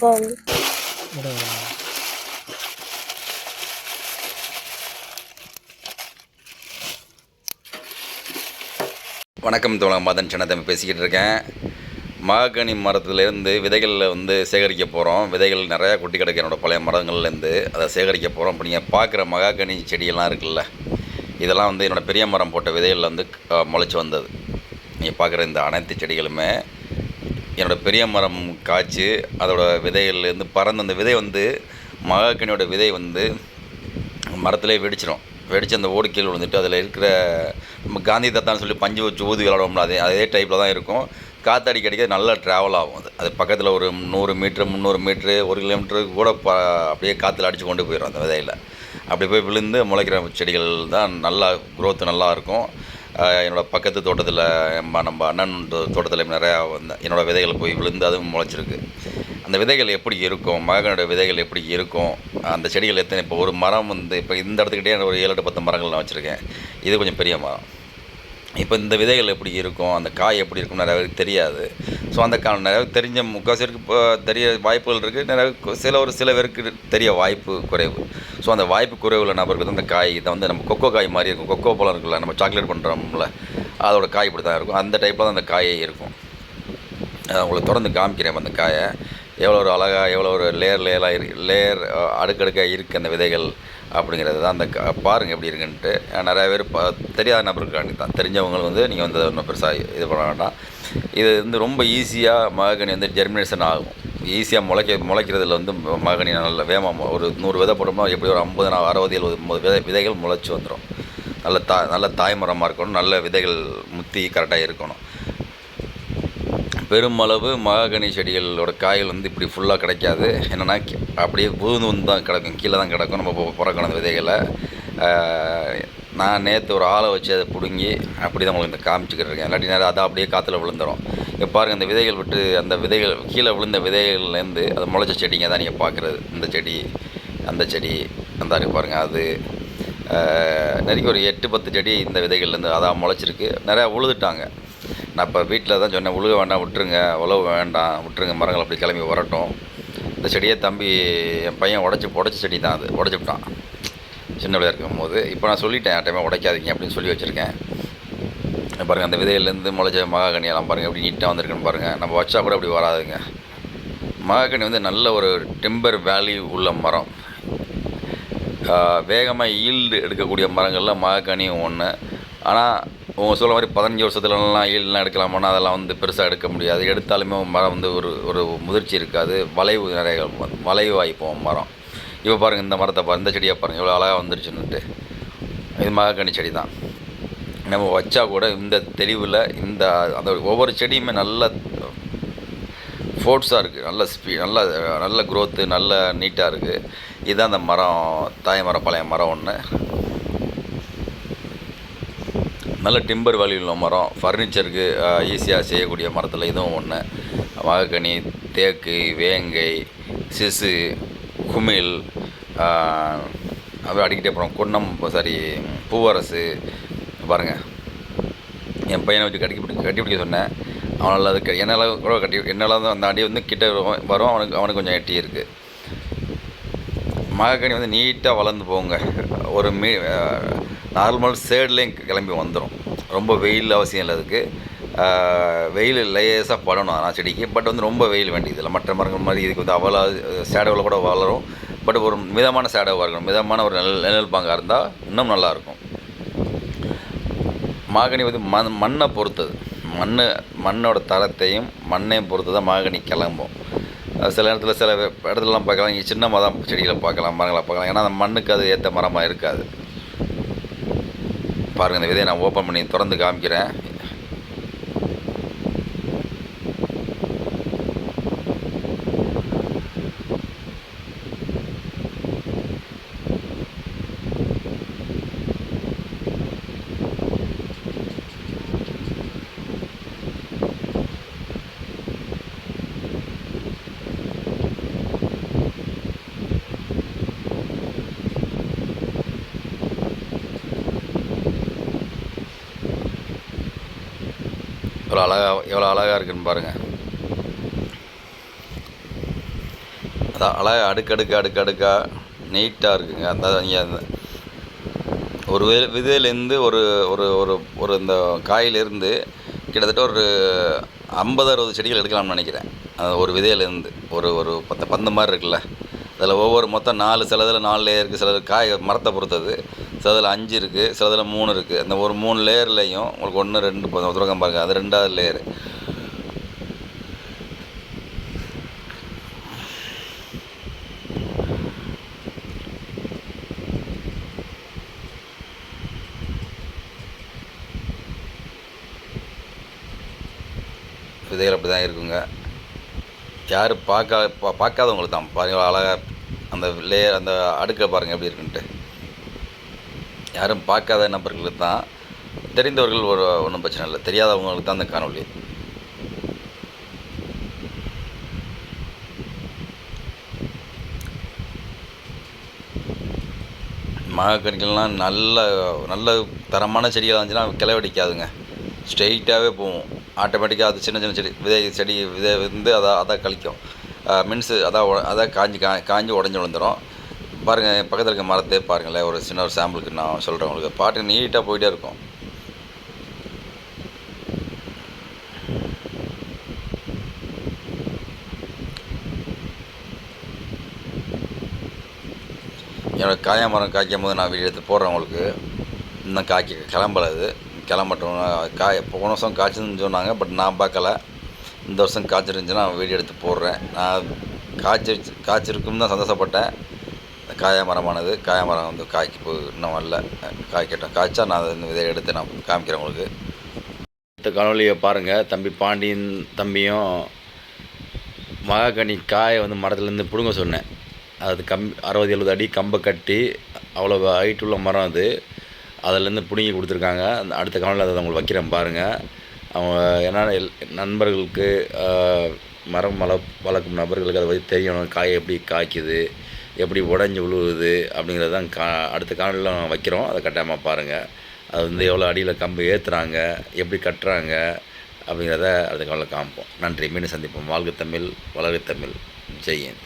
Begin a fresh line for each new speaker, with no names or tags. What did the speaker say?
போங்க
வணக்கம் தோழர் மதன் சின்னத்தம்பி பேசிக்கிட்டு இருக்கேன். மாகனி மரத்துலேருந்து விதைகளில் வந்து சேகரிக்க போகிறோம் விதைகள் நிறையா கொட்டி கிடக்கு என்னோடய பழைய மரங்கள்லேருந்து. அதை சேகரிக்க போகிறோம் இப்போ நீங்கள் பார்க்குற மகாகனி செடியெல்லாம் இருக்குல்ல இதெல்லாம் வந்து என்னோடய பெரிய மரம் போட்ட விதைகளில் வந்து முளைச்சி வந்தது. நீங்கள் பார்க்குற இந்த அனைத்து செடிகளுமே என்னோடய பெரிய மரம் காய்ச்சி அதோட விதைகள்லேருந்து பறந்து அந்த விதை வந்து மகாக்கனியோட விதை வந்து மரத்திலே வெடிச்சிடும் வெடித்து அந்த ஓடு கீழே விழுந்துட்டு அதில் இருக்கிற நம்ம காந்தி தாத்தான்னு சொல்லி பஞ்சு வச்சு ஊதி விளாடுவோம்ல அதே அதே டைப்பில் தான் இருக்கும். காற்றடிக்க அடிக்க நல்லா ட்ராவல் ஆகும் அது. அது பக்கத்தில் ஒரு நூறு மீட்ரு முந்நூறு மீட்ரு ஒரு கிலோமீட்டருக்கு கூட ப அப்படியே காற்றுல அடித்து கொண்டு போயிடும் அந்த விதையில். அப்படி போய் விழுந்து முளைக்கிற செடிகள் தான் நல்லா க்ரோத்து நல்லா இருக்கும். என்னோடய பக்கத்து தோட்டத்தில் நம்ம நம்ம அண்ணன் தோட்டத்தில் நிறையா வந்தேன் என்னோட விதைகள் போய் விழுந்து அதுவும் முளைச்சிருக்கு. அந்த விதைகள் எப்படி இருக்கும்? மகனோட விதைகள் எப்படி இருக்கும்? அந்த செடிகள் எத்தனை இப்போ ஒரு மரம் வந்து இப்போ இந்த இடத்துக்கிட்டே ஒரு ஏழு எட்டு பத்து மரங்கள் நான் வச்சுருக்கேன். இது கொஞ்சம் பெரிய மரம். இப்போ இந்த விதைகள் எப்படி இருக்கும் அந்த காய் எப்படி இருக்கும் நிறைய பேருக்கு தெரியாது. ஸோ அந்த கா நிறைய தெரிஞ்ச முக்கால்வாசி பேருக்கு இப்போ தெரிய வாய்ப்புகள் இருக்குது நிறைய சில ஒரு சில பேருக்கு தெரிய வாய்ப்பு குறைவு. ஸோ அந்த வாய்ப்பு குறைவுள்ள நபருக்கு அந்த காய் இதை வந்து நம்ம கொக்கோ காய் மாதிரி இருக்கும். கொக்கோ பழம் இருக்குல்ல நம்ம சாக்லேட் பண்ணுறோம்ல அதோட காய் இப்படி தான் இருக்கும். அந்த டைப்பில் தான் அந்த காயே இருக்கும். நான் உங்களுக்கு திறந்து காமிக்கிறேன் அந்த காயை. எவ்வளோ ஒரு அழகாக எவ்வளோ ஒரு லேயர் லேயராக இரு லேயர் அடுக்கடுக்காக இருக்குது அந்த விதைகள் அப்படிங்கிறது தான் அந்த க பாருங்கள் எப்படி இருக்குன்ட்டு. நிறையா பேர் ப தெரியாத நபருக்காண்டி தான். தெரிஞ்சவங்க வந்து நீங்கள் வந்து ஒன்றும் பெருசாக இது பண்ண வேண்டாம். இது வந்து ரொம்ப ஈஸியாக மகனி வந்து ஜெர்மினேஷன் ஆகும். ஈஸியாக முளைக்க முளைக்கிறதுல வந்து மகனி நல்ல வேகமாக ஒரு நூறு விதை போட்டோம்னா எப்படி ஒரு ஐம்பது நாள் அறுபது எழுபது ஐம்பது விதை விதைகள் முளைச்சி வந்துடும் நல்ல தா நல்ல தாய்மரமாக இருக்கணும். நல்ல விதைகள் முத்தி கரெக்டாக இருக்கணும். பெருமளவு மகாகனி செடிகளோட காய்கள் வந்து இப்படி ஃபுல்லாக கிடைக்காது. என்னென்னா அப்படியே பூந்து வந்து தான் கிடக்கும் கீழே தான் கிடக்கும். நம்ம புறக்கணும் அந்த விதைகளை நான் நேற்று ஒரு ஆளை வச்சு அதை பிடுங்கி அப்படி தான் உங்களுக்கு இந்த காமிச்சிக்கிட்டு இருக்கேன். இல்லாட்டி நேரம் அதை அப்படியே காற்றுல விழுந்துடும் இப்போ பாருங்கள் இந்த விதைகள் விட்டு அந்த விதைகள் கீழே விழுந்த விதைகள்லேருந்து அது முளைச்ச செடிங்க தான் நீங்கள் பார்க்குறது. இந்த செடி அந்த செடி அந்த பாருங்கள் அது நிறைய ஒரு எட்டு பத்து செடி இந்த விதைகள்லேருந்து அதான் முளைச்சிருக்கு. நிறையா உழுதுட்டாங்க. நான் இப்போ வீட்டில் தான் சொன்னேன் உழுக வேண்டாம் விட்டுருங்க உழவு வேண்டாம் விட்டுருங்க மரங்கள் அப்படி கிளம்பி வரட்டும். இந்த செடியை தம்பி என் பையன் உடச்சி உடச்ச செடி தான் அது உடச்சி விட்டான். சின்ன இருக்கும் இருக்கும்போது. இப்போ நான் சொல்லிட்டேன் யார்ட்டையுமே உடைக்காதீங்க அப்படின்னு சொல்லி வச்சுருக்கேன். பாருங்கள் அந்த விதையிலேருந்து முளைச்ச மகாகனியெல்லாம் பாருங்கள் எப்படி நீட்டாக வந்திருக்குன்னு பாருங்கள் நம்ம வச்சா கூட அப்படி வராதுங்க. மகாகனி வந்து நல்ல ஒரு டிம்பர் வேல்யூ உள்ள மரம். வேகமாக ஈல்டு எடுக்கக்கூடிய மரங்களில் மகாகனியும் ஒன்று ஆனால் உங்கள் சொல்ல மாதிரி பதினஞ்சு வருஷத்துலலாம் ஈல்டுலாம் எடுக்கலாமான்னா அதெல்லாம் வந்து பெருசாக எடுக்க முடியாது. எடுத்தாலுமே மரம் வந்து ஒரு ஒரு முதிர்ச்சி இருக்காது. வளைவு நிறைய வளைவு வாய்ப்போம் மரம். இப்போ பாருங்கள் இந்த மரத்தை பாருங்கள் இந்த செடியை பாருங்கள் இவ்வளோ அழகாக வந்துருச்சுன்னுட்டு. இது மகாக்கனி செடி தான். நம்ம வச்சா கூட இந்த தெளிவில் இந்த அந்த ஒவ்வொரு செடியுமே நல்ல ஃபோர்ட்ஸாக இருக்குது நல்ல ஸ்பீ நல்ல நல்ல க்ரோத்து நல்ல நீட்டாக இருக்குது இதுதான் அந்த மரம் தாய் மரம் பழைய மரம் ஒன்று நல்ல டிம்பர் வேல்யூ மரம் ஃபர்னிச்சருக்கு ஈஸியாக செய்யக்கூடிய மரத்தில் இதுவும் ஒன்று வாகக்கனி தேக்கு வேங்கை சிசு குமிழ் அப்படியே அடிக்கிட்டே போகிறோம் குன்னம் சாரி பூவரசு பாருங்கள் என் பையனை வச்சு கட்டி பிடி கட்டி பிடிக்க சொன்னேன். அவனால் அது என்னால் கூட கட்டி என்னால் தான் அந்த அடி வந்து கிட்ட வரும் அவனுக்கு அவனுக்கு கொஞ்சம் எட்டி இருக்குது மகக்கனி வந்து நீட்டாக வளர்ந்து போங்க. ஒரு மீ நார்மல் சேட்லேயும் கிளம்பி வந்துடும் ரொம்ப வெயில் அவசியம் இல்லை அதுக்கு. வெயில் லேசாக படணும் ஆனால் செடிக்கு. பட் வந்து ரொம்ப வெயில் வேண்டியதில்லை மற்ற மரங்கள் மாதிரி இதுக்கு வந்து அவ்வளோ சேடவில் கூட வளரும். பட் ஒரு மிதமான சேடவாக இருக்கணும். மிதமான ஒரு நெல் நிழல் பாங்காக இருந்தால் இன்னும் நல்லாயிருக்கும் மாகனி வந்து மண் மண்ணை பொறுத்தது. மண் மண்ணோட தரத்தையும் மண்ணையும் பொறுத்து தான் மாகனி கிளம்பும். சில இடத்துல சில இடத்துலலாம் பார்க்கலாம். சின்ன மரம் செடிகளை பார்க்கலாம் மரங்களை பார்க்கலாம். ஏன்னா அந்த மண்ணுக்கு அது ஏற்ற மரமாக இருக்காது. பாருங்கள் இந்த விதையை நான் ஓப்பன் பண்ணி திறந்து காமிக்கிறேன். எவ்வளோ அழகாக எவ்வளோ அழகாக இருக்குன்னு பாருங்கள் அதான் அழகாக அடுக்கடுக்கு அடுக்கடுக்காக நீட்டாக இருக்குங்க. அந்த நீங்கள் அந்த ஒரு வி விதையிலேருந்து ஒரு ஒரு ஒரு ஒரு இந்த காயிலேருந்து கிட்டத்தட்ட ஒரு ஐம்பது அறுபது செடிகள் எடுக்கலாம்னு நினைக்கிறேன். அது ஒரு விதையிலேருந்து. ஒரு ஒரு பத்து பந்து மாதிரி இருக்குல்ல. அதில் ஒவ்வொரு மொத்தம் நாலு சிலதில் நாலு லேயர் இருக்குது சிலது காய் மரத்தை பொறுத்தது. சிலதில் அஞ்சு இருக்குது சிலதில் மூணு இருக்குது அந்த ஒரு மூணு லேயர்லேயும் உங்களுக்கு ஒன்று ரெண்டு துரகம் பாருங்கள் அது ரெண்டாவது லேயரு. விதைகள் அப்படி தான் இருக்குங்க. யார் பார்க்க பா பார்க்காதவங்களுக்கு தான். பாருங்கள் அழகாக அந்த லேயர் அந்த அடுக்கை பாருங்கள் எப்படி இருக்குன்ட்டு. யாரும் பார்க்காத நபர்களுக்கு தான் தெரிந்தவர்கள் ஒரு ஒன்றும் பிரச்சனை இல்லை. தெரியாதவங்களுக்கு தான் அந்த காணொலி மாகக்கனிகள்லாம் நல்ல நல்ல தரமான செடியாக இருந்துச்சுன்னா கிளை வெடிக்காதுங்க ஸ்ட்ரெயிட்டாகவே போகும். ஆட்டோமேட்டிக்காக அது சின்ன சின்ன செடி விதை செடி விதை வந்து அதை அதை கழிக்கும். மீன்ஸு அதான் அதான் காஞ்சி கா காஞ்சி உடஞ்சி விழுந்துடும் பாருங்கள் பக்கத்தில் இருக்க மரத்தே பாருங்களேன். ஒரு சின்ன ஒரு சாம்பிளுக்கு நான் சொல்கிறேன் உங்களுக்கு. பாட்டு நீட்டாக போயிட்டே இருக்கும். என்னோடய காயா மரம் காய்க்கும் போது நான் வீடியோ எடுத்து போடுறேன் உங்களுக்கு. இன்னும் காய்க்க கிளம்பல அது. கிளம்பட்டும். காய் போன வருஷம் காய்ச்சதுன்னு சொன்னாங்க பட் நான் பார்க்கல. இந்த வருஷம் காய்ச்சிருந்துச்சுன்னா வீடியோ எடுத்து போடுறேன். நான் காய்ச்சி காய்ச்சிருக்கும் தான் சந்தோஷப்பட்டேன். இந்த காயா மரமானது காயா மரம் வந்து காய்க்கு போய் இன்னும் வரல. காய்க்கட்டும் காய்ச்சா நான் அதை இந்த விதையை எடுத்து நான் காமிக்கிறேன் உங்களுக்கு. அடுத்த காணொலியை பாருங்கள் தம்பி பாண்டியன் தம்பியும் மகாகனி காயை வந்து மரத்துலேருந்து பிடுங்க சொன்னேன். அது கம் அறுபது எழுபது அடி கம்பை கட்டி அவ்வளோ ஹைட் உள்ள மரம் அது. அதிலேருந்து பிடுங்கி கொடுத்துருக்காங்க. அந்த அடுத்த காணொலியில் அதை உங்களுக்கு வைக்கிறேன் பாருங்கள் அவங்க ஏன்னா நண்பர்களுக்கு மரம் வள வளர்க்கும் நபர்களுக்கு அதை பற்றி தெரியணும். காய் எப்படி காய்க்குது. எப்படி உடஞ்சி விழுவுது அப்படிங்கிறது தான் கா அடுத்த காணொலியில் வைக்கிறோம். அதை கட்டாயமாக பாருங்கள் அது வந்து எவ்வளோ அடியில் கம்பு ஏற்றுறாங்க எப்படி கட்டுறாங்க அப்படிங்கிறத அடுத்த காலையில் காமிப்போம். நன்றி. மீண்டும் சந்திப்போம். வாழ்க தமிழ் வளர்க தமிழ். ஜெயந்த்